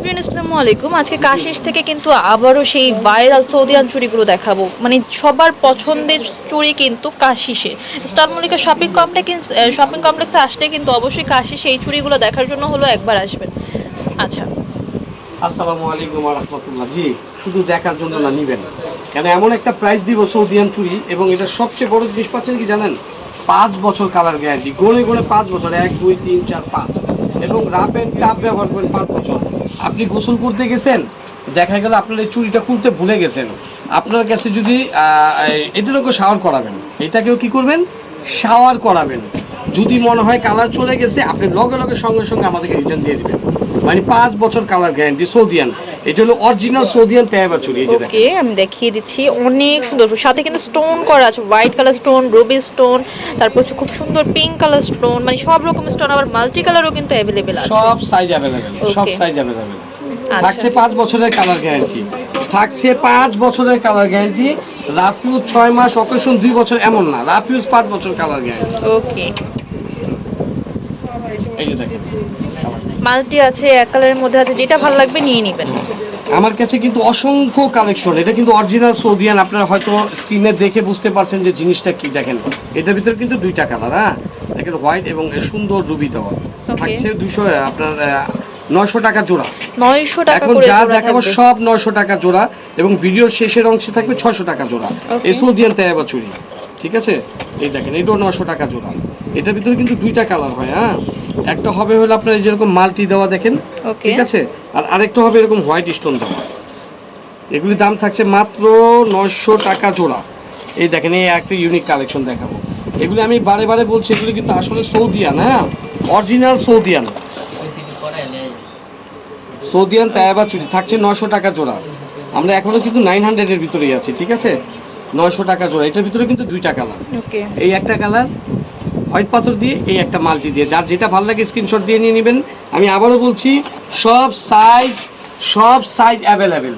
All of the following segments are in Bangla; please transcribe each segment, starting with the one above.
এভরিওয়ান আসসালামু আলাইকুম। আজকে কাশিস থেকে কিন্তু আবারও সেই ভাইরাল সৌদিয়ান চুড়িগুলো দেখাবো। মানে সবার পছন্দের চুড়ি কিন্তু কাশিসের। Star Mallika shopping complex shopping কমপ্লেক্সে আসলে কিন্তু অবশ্যই কাশিস এই চুড়িগুলো দেখার জন্য হলো একবার আসবেন। আচ্ছা। আসসালামু আলাইকুম রহমতুল্লাহ। জি, শুধু দেখার জন্য না, নিবেন। কেন, এমন একটা প্রাইস দিব সৌদিয়ান চুরি এবং এটা সবচেয়ে বড় জিনিস পাচ্ছেন কি জানেন? পাঁচ বছর কালার গ্যারান্টি গনে গনে পাঁচ বছর, এক, দুই, তিন, চার, পাঁচ। এবং রাপ অ্যান্ড টাপ ব্যবহার করেন পাঁচ বছর। আপনি গোসল করতে গেছেন, দেখা গেল আপনার এই চুরিটা খুলতে ভুলে গেছেন। আপনার কাছে যদি এটারও শাওয়ার করাবেন। এটাকেও কি করবেন? শাওয়ার করাবেন। যদি মনে হয় কালার চলে গেছে, আপনি লগে লগে সঙ্গে সঙ্গে আমাদেরকে রিটার্ন দিয়ে দেবেন। মানে পাঁচ বছর কালার গ্যারান্টি সৌদিয়ান এটা হলো অরিজিনাল সৌদিয়ান তেবা চুরি এই যে ওকে আমি দেখিয়ে দিচ্ছি। অনেক সুন্দর। সাথে কিন্তু স্টোন করা আছে। White colour stone ruby stone তারপর হচ্ছে খুব সুন্দর পিঙ্ক কালার স্টোন মানে সব রকম স্টোন আবার মাল্টি কালারও কিন্তু অ্যাভেলেবেল আছে। সব সাইজ অ্যাভেলেবেল সব সাইজ অ্যাভেলেবেল আচ্ছা। থাকছে পাঁচ বছরের কালার গ্যারান্টি থাকছে পাঁচ বছরের কালার গ্যারান্টি রাফিউজ ছয় মাস অকেশন দুই বছর এমন না। রাফিউজ পাঁচ বছর কালার গ্যারান্টি ওকে এই যে দেখেন। মাল্টি আছে এক কালারের মধ্যে আছে যেটা ভালো লাগবে নিয়ে নেবেন। আমার কাছে কিন্তু অসংখ্য কালেকশন এটা কিন্তু অরিজিনাল সৌদিয়ান আপনারা হয়তো স্ক্রিনে দেখে বুঝতে পারছেন যে জিনিসটা কি দেখেন। এটার ভিতরে কিন্তু দুইটা কালার হ্যাঁ? দেখেন হোয়াইট এবং সুন্দর রুবি দেওয়া থাকছে দুইশো আপনার নয়শো টাকা জোড়া। নয়শো টাকা এখন যা দেখাবো সব নয়শো টাকা জোড়া এবং ভিডিওর শেষের অংশে থাকবে ছশো টাকা জোড়া। Okay. এই সৌদিয়ান তেয়াবা চুরি। ঠিক আছে? এই দেখেন এটাও নশো টাকা জোড়া। এটার ভিতরে কিন্তু দুইটা কালার হয় হ্যাঁ? একটা হবে হলো আপনার এই যেরকম মাল্টি দেওয়া দেখেন? ঠিক আছে? আর আরেকটা হবে এরকম হোয়াইট স্টোন দেওয়া। এগুলির দাম থাকছে মাত্র নশো টাকা জোড়া। এই দেখেন এই একটা ইউনিক কালেকশন দেখাবো। এগুলি আমি বারে বারে বলছি এগুলি কিন্তু আসলে সৌদিয়ান হ্যাঁ? অরিজিনাল সৌদিয়ান। সৌদিয়ান তায়াবা চুরি থাকছে নশো টাকা জোড়া। আমরা এখনও কিন্তু নাইন হান্ড্রেডের ভিতরেই আছি ঠিক আছে? নয়শো টাকা জোড়া। এটার ভিতরে কিন্তু দুইটা কালার এই একটা কালার হোয়াইট পাথর দিয়ে এই একটা মাল্টি দিয়ে। যার যেটা ভালো লাগে স্ক্রিনশট দিয়ে নিয়ে নেবেন। আমি আবারও বলছি সব সাইজ সব সাইজ অ্যাভেলেবেল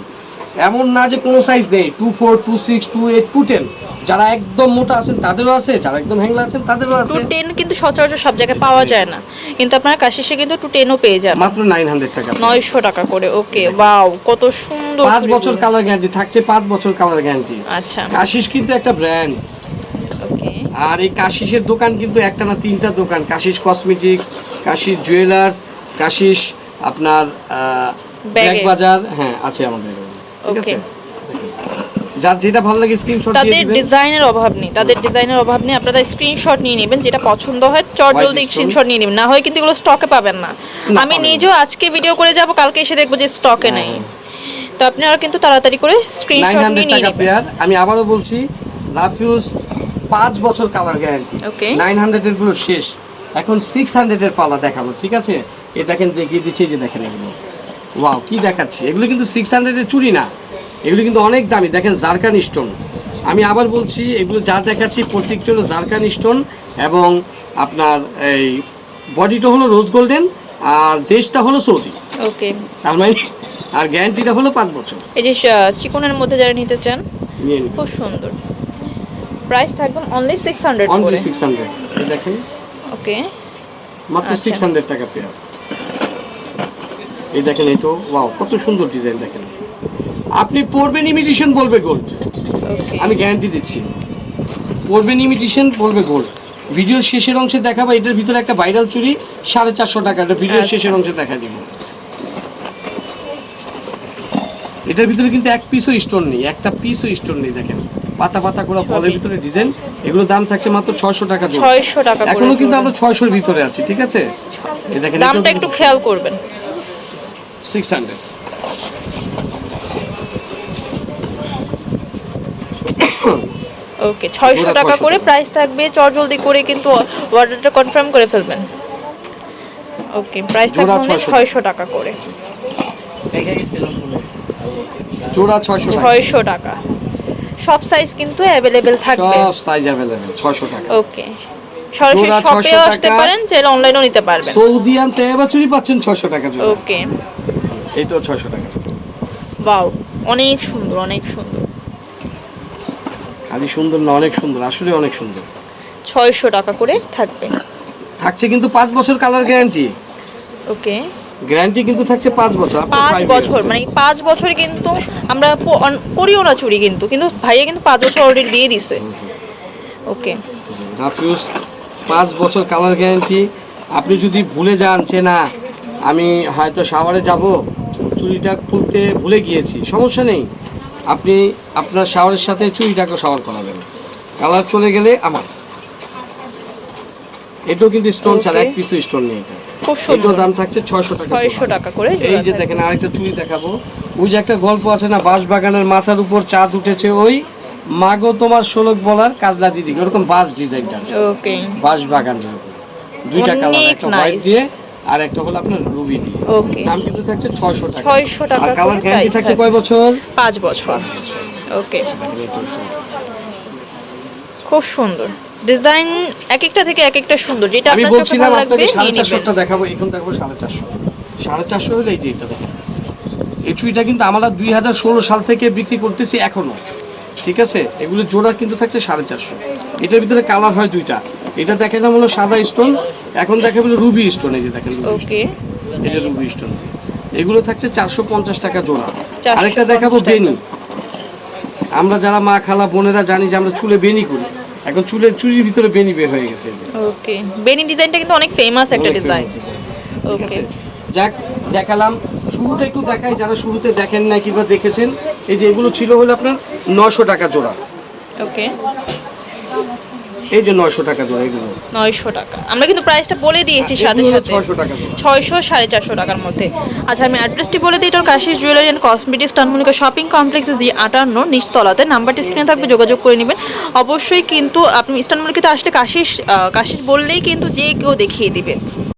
এমন না যে কোনো সাইজ নেই। Two four two six two eight two ten যারা একদম মোটা আছেন তাদেরও আছে। যারা একদম হ্যাংলা আছেন তাদেরও আছে। টু টেন কিন্তু সচরাচর সব জায়গায় পাওয়া যায় না। কিন্তু আপনার কাশিসে কিন্তু টু টেনও পেয়ে যাবেন মাত্র নাইন হান্ড্রেড টাকা। নয়শো টাকা করে ওকে বাও কত সুন্দর পাঁচ বছর কালার গ্যারান্টি থাকছে পাঁচ বছর কালার গ্যারান্টি আচ্ছা। কাশিস কিন্তু একটা ব্র্যান্ড ওকে আর এই কাশিসের দোকান কিন্তু একটা না তিনটা দোকান। কাশিস কসমেটিক্স কাশিস জুয়েলার্স কাশিস আপনার ব্যাগ বাজার। হ্যাঁ আছে আমাদের। ঠিক আছে? Okay. যার যেটা ভালো লাগে স্ক্রিনশট দিয়ে তাদের ডিজাইনের অভাব নেই তাদের ডিজাইনের অভাব নেই আপনারা স্ক্রিনশট নিয়ে নেবেন যেটা পছন্দ হয় চট জলদি স্ক্রিনশট নিয়ে নেবেন না হয় কিন্তু এগুলো স্টকে পাবেন না। আমি নিজেও আজকে ভিডিও করে যাব কালকে এসে দেখব যে স্টকে নেই। তো আপনারা কিন্তু তাড়াতাড়ি করে স্ক্রিনশট নিয়ে টাকা পেয়ার। আমি আবারও বলছি রাফিউজ পাঁচ বছর কালার গ্যারান্টি Okay. নাইন হান্ড্রেডেরগুলো শেষ। এখন সিক্স হান্ড্রেডের পালা দেখাবো ঠিক আছে? এ দেখেন দেখিয়ে দিচ্ছি যে দেখেন এগুলো। ওয়াও কি দেখাচ্ছি? এগুলো কিন্তু সিক্স হান্ড্রেডের চুরি না। এগুলো কিন্তু অনেক দামি। দেখেন জারকান স্টোন আমি আবার বলছি এগুলো যা দেখাচ্ছি প্রত্যেকটা হলো জারকান স্টোন এবং আপনার এই বডিটা হলো রোজ গোল্ডেন আর দেশটা হলো সৌদি। ওকে তার মানে আর গ্যারান্টিটা হলো পাঁচ বছর। এই যে চিকনের মধ্যে যারা নিতে চান নিন। খুব সুন্দর। প্রাইস থাকবে only six hundred only six hundred দেখেন। ওকে মাত্র আচ্ছা। সিক্স হান্ড্রেড টাকা পেয়ার এই দেখেন এটো ওয়াও কত সুন্দর ডিজাইন দেখেন। আপনি পরবেন ইমিটেশন বলবে গোল্ড আমি গ্যারান্টি দিচ্ছি। পরবেন ইমিটেশন বলবে গোল্ড ভিডিওর শেষের অংশে দেখাবো এটার ভিতরে একটা ভাইরাল চুরি সাড়ে চারশো টাকা এটা ভিডিওর আচ্ছা। শেষের অংশে দেখা দিব। এটার ভিতরে কিন্তু এক পিসও স্টোন নেই একটা পিসও স্টোন নেই দেখেন। পাতা পাতা করে ফলের ভিতরে ডিজাইন এগুলোর দাম থাকছে মাত্র ছয়শো টাকা ছয়শো টাকা এখনও কিন্তু আমরা ছয়শোর ভিতরে আছি ঠিক আছে? দেখেন দামটা একটু খেয়াল করবেন। সিক্স হান্ড্রেড ওকে ছয়শো টাকা করে প্রাইস থাকবে। চট জলদি করে কিন্তু অর্ডারটা কনফার্ম করে ফেলবেন। ওকে প্রাইস থাকবে 600 ছয়শো টাকা করে। জোড়া ছয়শো টাকা। ছয়শো টাকা। সব সাইজ কিন্তু অ্যাভেলেবেল থাকবে। সব সাইজ অ্যাভেলেবেল ছয়শো টাকা। ওকে সরাসরি শপেও আসতে। পারেন চাইলে অনলাইনেও নিতে পারবেন। সৌদিয়ান তেবা চুরি পাচ্ছেন ছয়শো টাকা জোড়া ওকে এই তো ছয়শো টাকা। বাও অনেক সুন্দর অনেক সুন্দর। খালি সুন্দর না অনেক সুন্দর আসলে অনেক সুন্দর। ছয়শো টাকা করে থাকবে। থাকছে কিন্তু পাঁচ বছর কালার গ্যারান্টি ওকে গ্যারান্টি কিন্তু থাকছে পাঁচ বছর পাঁচ বছর মানে পাঁচ বছর কিন্তু আমরা করিও না চুরি কিন্তু কিন্তু ভাইয়া কিন্তু পাঁচ বছর অলরেডি দিয়ে দিছে। ওকে পাঁচ বছর কালার গ্যারান্টি আপনি যদি ভুলে যান যে না আমি হয়তো শাওয়ারে যাব চুড়িটা খুলতে ভুলে গিয়েছি সমস্যা নেই। আপনি আপনার শাওয়ারের সাথে চুড়িটাকে শাওয়ার করাবেন। কালার চলে গেলে আমার। এটাও কিন্তু স্টোন ছাড়া এক. পিসও স্টোন নেই এটা। খুব এটাও সুন্দর। দাম থাকছে ছয়শো টাকা ছয়শো টাকা করে এই যে দেখেন আরেকটা চুড়ি দেখাবো। ওই যে একটা গল্প আছে না বাঁশ বাগানের মাথার উপর চাঁদ উঠেছে ওই মাগো তোমার শোলক বলার কাজলা দিদি ওরকম বাস ডিজাইনটা ওকে বাঁশ বাগান যেরকম। দুইটা কালার একটা হোয়াইট দিয়ে আর একটা হলো আপনার রুবি দিয়ে। ওকে দাম কিন্তু থাকছে ছয়শো টাকা। 600 টাকা আর কালার গ্যারান্টি থাকছে কয় বছর? পাঁচ বছর। ওকে খুব সুন্দর। ডিজাইন এক একটা থেকে এক একটা সুন্দর। যেটা আমি বলছিলাম আপনাকে সাড়ে নিয়ে নেবেন চারশোটা দেখাবো এখন দেখাবো সাড়ে চারশো। সাড়ে চারশো হলে এই যে এটা দেখেন এই চুড়িটা কিন্তু আমরা দুই হাজার ষোলো সাল থেকে বিক্রি করতেছি এখনও। ঠিক আছে? এগুলো জোড়া কিন্তু থাকছে সাড়ে চারশো। এটার ভিতরে কালার হয় দুইটা। এটা দেখে না হলো সাদা স্টোন এখন দেখে হলো রুবি স্টোন এই যে দেখেন রুবি ওকে যে রুবি স্টোন এগুলো থাকছে চারশো পঞ্চাশ টাকা জোড়া। আরেকটা দেখাবো বেনি আমরা যারা মা খালা বোনেরা জানি যে আমরা চুলে বেনি করি। এখন চুলে চুরির ভিতরে বেনি বের হয়ে গেছে ওকে বেনি ডিজাইনটা কিন্তু অনেক ফেমাস একটা ডিজাইন ওকে যাক দেখালাম। শুরুটা একটু দেখায় যারা শুরুতে দেখেন নাই কিংবা দেখেছেন এই যে এগুলো ছিল হলো আপনার নশো টাকা জোড়া। ওকে। এই যে নশো টাকা জোড়া এগুলো। নয়শো টাকা। আমরা কিন্তু প্রাইসটা বলে দিয়েছি সাথে সাথে। ছয়শো টাকা জোড়া। ছয়শো সাড়ে চারশো টাকার মধ্যে। আচ্ছা আমি অ্যাড্রেসটি বলে দিই এটার কাশিস জুয়েলারি অ্যান্ড কসমেটিক্স টানমুলিকা শপিং কমপ্লেক্স জি আটান্ন নিচতলাতে। নাম্বারটি স্ক্রিনে থাকবে যোগাযোগ করে নেবেন। অবশ্যই কিন্তু আপনি ইস্টার্ন মল্লিকাতে আসলে কাশিস কাশিস বললেই কিন্তু যে কেউ দেখিয়ে দিবে।